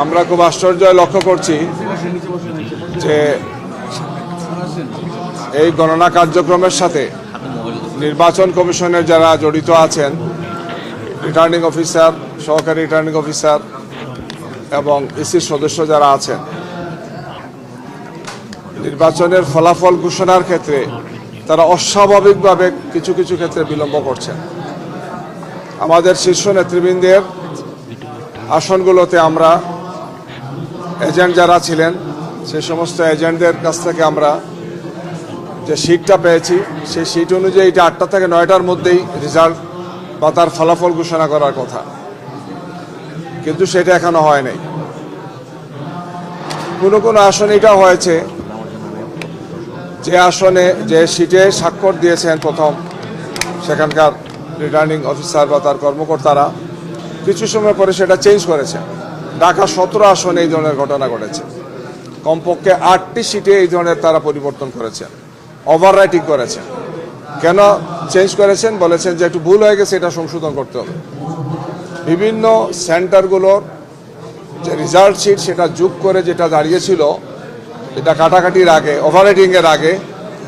আমরা খুব আশ্চর্য লক্ষ্য করছি যে এই গণনা কার্যক্রমের সাথে নির্বাচন কমিশনের যারা জড়িত আছেন রিটার্নিং অফিসার সহকারী রিটার্নিং অফিসার এবং ইসির সদস্য যারা আছেন, নির্বাচনের ফলাফল ঘোষণার ক্ষেত্রে তারা অস্বাভাবিকভাবে কিছু কিছু ক্ষেত্রে বিলম্ব করছেন। আমাদের শীর্ষ নেতৃবৃন্দের আসনগুলোতে আমরা এজেন্ট যারা ছিলেন, সে সমস্ত এজেন্টদের কাছ থেকে আমরা যে সিটটা পেয়েছি, সেই সিট অনুযায়ী এটা আটটা থেকে নয়টার মধ্যেই রেজাল্ট বা তার ফলাফল ঘোষণা করার কথা। কিন্তু সেটা এখনও হয় নাই। কোনো কোনো আসনে এটা হয়েছে, যে আসনে যে সিটে স্বাক্ষর দিয়েছেন প্রথম সেখানকার রিটার্নিং অফিসার বা তার কর্মকর্তারা, কিছু সময় পরে সেটা চেঞ্জ করেছে ঢাকা সতেরো আসনে এই ধরনের ঘটনা ঘটেছে। কমপক্ষে আটটি সিটে এই ধরনের তারা পরিবর্তন করেছেন ওভার রাইটিং করেছেন। কেন চেঞ্জ করেছেন? বলেছেন যে একটু ভুল হয়ে গেছে, এটা সংশোধন করতে হবে। বিভিন্ন সেন্টারগুলোর যে রেজাল্ট শিট সেটা যোগ করে যেটা দাঁড়িয়েছিল, এটা কাটাকাটির আগে ওভার এর আগে,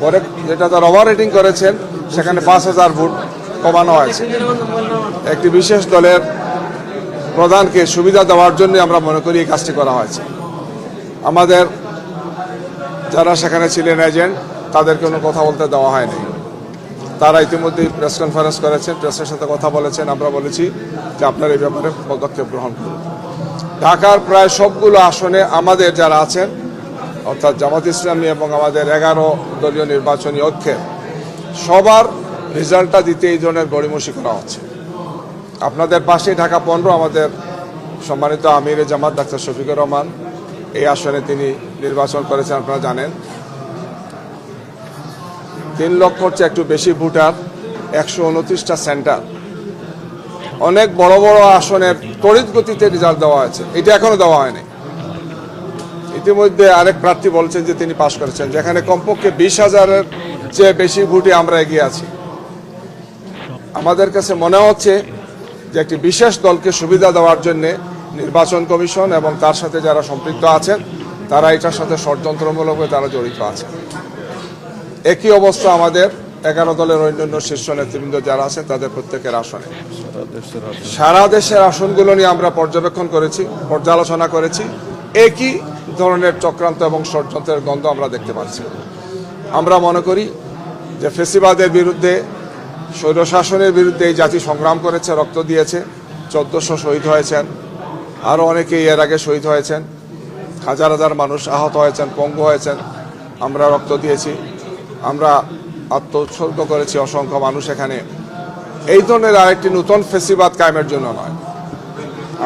পরে যেটা তার ওভার রেটিং করেছেন, সেখানে পাঁচ হাজার ভোট কমানো হয়েছে। একটি বিশেষ দলের প্রধানকে সুবিধা দেওয়ার জন্য আমরা মনে করি এই কাজটি করা হয়েছে। আমাদের যারা সেখানে ছিলেন এজেন্ট তাদের কোনো কথা বলতে দেওয়া হয়নি। তারা ইতিমধ্যেই প্রেস কনফারেন্স করেছেন, প্রেসের সাথে কথা বলেছেন। আমরা বলেছি যে আপনার এই ব্যাপারে পদক্ষেপ গ্রহণ করুন। ঢাকার প্রায় সবগুলো আসনে আমাদের যারা আছেন, অর্থাৎ জামাত ইসলামী এবং আমাদের এগারো দলীয় নির্বাচনী ঐক্যের, সবার রেজাল্টটা দিতে এই ধরনের গড়িমসি করা হচ্ছে। আপনাদের পাশে ঢাকা পনেরো, আমাদের সম্মানিত আমির জামাত, ডাক্তার শফিকুর রহমান। এই আসনে তিনি নির্বাচন করেছেন, আপনারা জানেন। তিন লক্ষ হচ্ছে একটু বেশি ভোটার, একশো উনত্রিশটা সেন্টার। অনেক বড় বড় আসনের তড়িৎ গতিতে রেজাল্ট দেওয়া হয়েছে। এটা এখনও দেওয়া হয়নি। ইতিমধ্যে আরেক প্রার্থী বলছেন যে তিনি পাশ করেছেন। যেখানে কমপক্ষে বিশ হাজারের চেয়ে বেশি ভোটে আমরা এগিয়ে আছি। আমাদের কাছে মনে হচ্ছে যে একটি বিশেষ দলকে সুবিধা দেওয়ার জন্য নির্বাচন কমিশন এবং তার সাথে যারা সম্পৃক্ত আছেন, তারা এটার সাথে ষড়যন্ত্রমূলকভাবে তারা জড়িত আছেন। একই অবস্থা আমাদের এগারো দলের অন্যান্য শীর্ষ নেতৃবৃন্দ যারা আছেন তাদের প্রত্যেকের আসনে। সারা দেশের আসনগুলো নিয়ে আমরা পর্যবেক্ষণ করেছি, পর্যালোচনা করেছি। একই ধরনের চক্রান্ত এবং ষড়যন্ত্রের গন্ধ আমরা দেখতে পাচ্ছি। আমরা মনে করি যে ফেসিবাদের বিরুদ্ধে স্বৈরশাসনের বিরুদ্ধে এই জাতি সংগ্রাম করেছে, রক্ত দিয়েছে, চোদ্দশো শহীদ হয়েছেন। আরও অনেকে এর আগে শহীদ হয়েছেন। হাজার হাজার মানুষ আহত হয়েছেন, পঙ্গু হয়েছেন। আমরা রক্ত দিয়েছি। আমরা আত্মোৎসর্গ করেছি অসংখ্য মানুষ এখানে। এই ধরনের আরেকটি নতুন ফেসিবাদ কায়েমের জন্য নয়।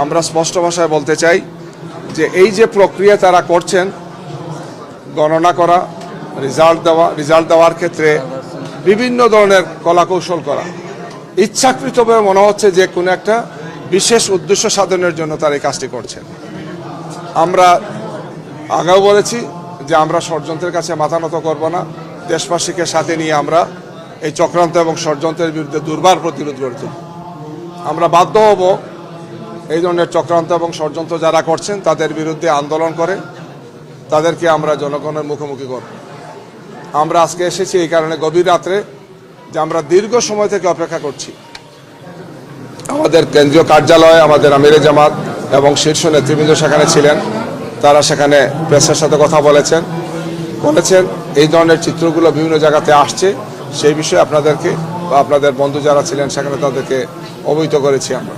আমরা স্পষ্ট ভাষায় বলতে চাই যে এই যে প্রক্রিয়া তারা করছেন, গণনা করা রেজাল্ট দেওয়া রেজাল্ট দেওয়ার ক্ষেত্রে বিভিন্ন ধরনের কলাকৌশল করা। ইচ্ছাকৃতভাবে মনে হচ্ছে যে কোনো একটা বিশেষ উদ্দেশ্য সাধনের জন্য তারা এই কাজটি করছেন। আমরা আগেও বলেছি যে আমরা ষড়যন্ত্রের কাছে মাথা নত করব না। দেশবাসীকে সাথে নিয়ে আমরা এই চক্রান্ত এবং ষড়যন্ত্রের বিরুদ্ধে দুর্বার প্রতিরোধ গড়ে তুলব। আমরা বাধ্য হব এই ধরনের চক্রান্ত এবং ষড়যন্ত্র যারা করছেন তাদের বিরুদ্ধে আন্দোলন করে, তাদেরকে আমরা জনগণের মুখোমুখি করব। আমরা আজকে এসেছি এই কারণে গভীর রাত্রে যে আমরা দীর্ঘ সময় থেকে অপেক্ষা করছি। আমাদের কেন্দ্রীয় কার্যালয়ে, আমাদের আমিরে জামাত এবং শীর্ষ নেতৃবৃন্দ সেখানে ছিলেন। তারা সেখানে প্রেসের সাথে কথা বলেছেন। বলেছেন, এই ধরনের চিত্রগুলো বিভিন্ন জায়গাতে আসছে। সেই বিষয়ে আপনাদেরকে বা আপনাদের বন্ধু যারা ছিলেন সেখানে তাদেরকে অবহিত করেছি আমরা।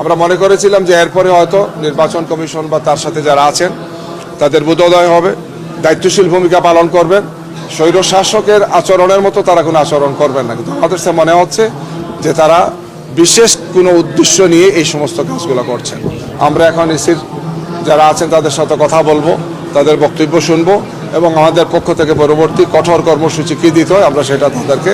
আমরা মনে করেছিলাম যে এরপরে হয়তো নির্বাচন কমিশন বা তার সাথে যারা আছেন, তাদের বোধোদয় হবে, দায়িত্বশীল ভূমিকা পালন করবেন। স্বৈর শাসকের আচরণের মতো তারা কোনো আচরণ করবেন না। কিন্তু আমাদের কাছে মনে হচ্ছে যে তারা বিশেষ কোনো উদ্দেশ্য নিয়ে এই সমস্ত কাজগুলো করছেন। আমরা এখন এসির যারা আছেন তাদের সাথে কথা বলব, তাদের বক্তব্য শুনব এবং আমাদের পক্ষ থেকে পরবর্তী কঠোর কর্মসূচি কী দিতে হয় আমরা সেটা তাদেরকে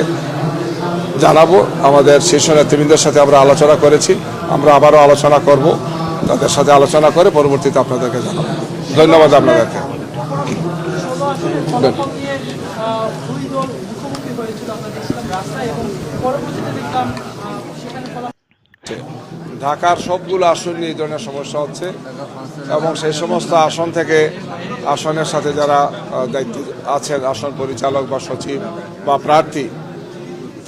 জানাব। আমাদের শীর্ষ নেতৃবৃন্দের সাথে আমরা আলোচনা করেছি, আমরা আবারও আলোচনা করব। তাদের সাথে আলোচনা করে পরবর্তীতে আপনাদেরকে জানাব। ধন্যবাদ আপনাদেরকে। ঢাকার সবগুলো আসন নিয়ে এই ধরনের সমস্যা হচ্ছে এবং সেই সমস্ত আসন থেকে আসনের সাথে যারা দায়িত্ব আছেন, আসন পরিচালক বা সচিব বা প্রার্থী,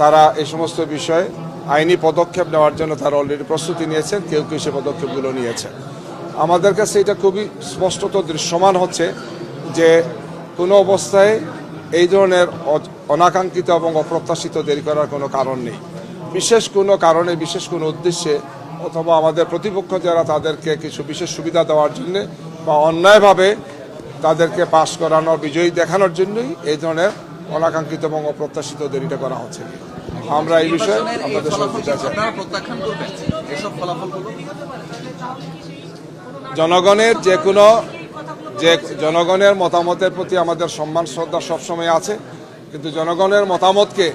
তারা এই সমস্ত বিষয়ে আইনি পদক্ষেপ নেওয়ার জন্য তারা অলরেডি প্রস্তুতি নিয়েছেন, কেউ কেউ সে পদক্ষেপগুলো নিয়েছেন আমাদের কাছে এটা খুবই স্পষ্টত দৃশ্যমান হচ্ছে যে কোনো অবস্থায় এই ধরনের অনাকাঙ্ক্ষিত এবং অপ্রত্যাশিত দেরি করার কোনো কারণ নেই। বিশেষ কোনো কারণে বিশেষ কোনো উদ্দেশ্যে অথবা আমাদের প্রতিপক্ষ যারা তাদেরকে কিছু বিশেষ সুবিধা দেওয়ার জন্য বা অন্যায়ভাবে তাদেরকে পাশ করানো বিজয়ী দেখানোর জন্যই এই ধরনের অনাকাঙ্ক্ষিত এবং অপ্রত্যাশিত দেরিটা করা হচ্ছে। আমরা এই বিষয়ে ফলাফলগুলো জনগণের যে কোনো যে জনগণের মতামতের প্রতি আমাদের সম্মান শ্রদ্ধা সবসময় আছে। কিন্তু জনগণের মতামতকে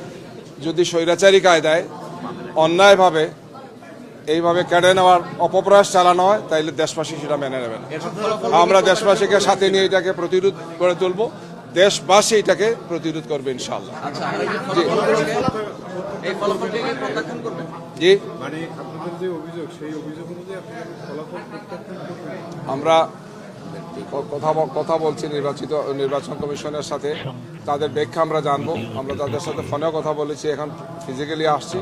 যদি স্বৈরাচারী কায়দায় অন্যায়ভাবে এইভাবে কেড়ে নেওয়ার অপপ্রয়াস চালানো হয় তাইলে দেশবাসী সেটা মেনে নেবে না। আমরা দেশবাসীকে সাথে নিয়ে এটাকে প্রতিরোধ করে তুলব। দেশবাসী এটাকে প্রতিরোধ করবে ইনশাল্লাহ আচ্ছা জি। মানে আমরা কথা কথা বলছি নির্বাচিত নির্বাচন কমিশনের সাথে। তাদের ব্যাখ্যা আমরা জানব। আমরা তাদের সাথে ফোনেও কথা বলেছি এখন ফিজিক্যালি আসছি।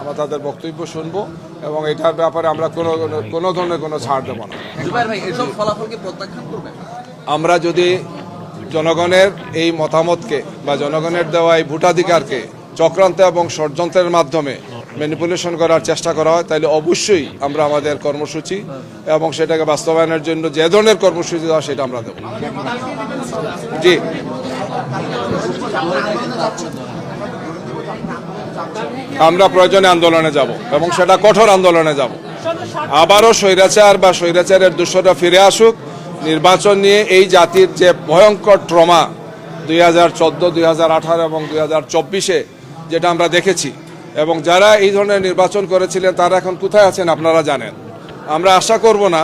আমরা তাদের বক্তব্য শুনব এবং এটার ব্যাপারে আমরা কোনো কোনো ধরনের কোনো ছাড় দেবো না। আমরা যদি জনগণের এই মতামতকে বা জনগণের দেওয়া এই ভোটাধিকারকে চক্রান্ত এবং ষড়যন্ত্রের মাধ্যমে ম্যানিপুলেশন করার চেষ্টা করা হয় তাহলে অবশ্যই আমরা আমাদের কর্মসূচি এবং সেটাকে বাস্তবায়নের জন্য যে ধরনের কর্মসূচি দেওয়া সেটা আমরা দেবো। জি। আমরা প্রয়োজনে আন্দোলনে যাব এবং সেটা কঠোর আন্দোলনে যাব। আবারও স্বৈরাচার বা স্বৈরাচারের দূষরা ফিরে আসুক। নির্বাচন নিয়ে এই জাতির যে ভয়ঙ্কর ট্রমা দুই হাজার চোদ্দ, দুই হাজার আঠারো এবং দুই হাজার চব্বিশে, যেটা আমরা দেখেছি এবং যারা এই ধরনের নির্বাচন করেছিলেন তারা এখন কোথায় আছেন আপনারা জানেন। আমরা আশা করব না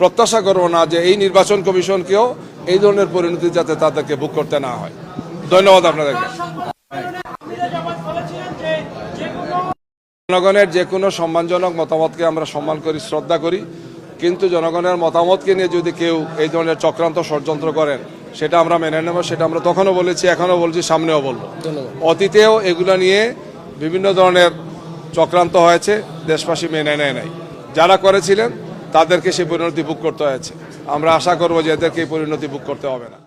প্রত্যাশা করব না যে এই নির্বাচন কমিশনকেও এই ধরনের পরিণতি যাতে তাদেরকে বুক করতে না হয়। ধন্যবাদ আপনাদেরকে। জনগণের যে কোনো সম্মানজনক মতামতকে আমরা সম্মান করি শ্রদ্ধা করি কিন্তু জনগণের মতামতকে নিয়ে যদি কেউ এই ধরনের চক্রান্ত ষড়যন্ত্র করেন সেটা আমরা মেনে নেব সেটা আমরা তখনও বলেছি এখনও বলছি সামনেও বলব। অতীতেও এগুলো নিয়ে বিভিন্ন ধরনের চক্রান্ত হয়েছে, দেশবাসী মেনে নেয় নাই। যারা করেছিলেন, তাদেরকে সেই পরিণতি বুক করতে হয়েছে। আমরা আশা করব যে এদেরকে এই পরিণতি বুক করতে হবে না।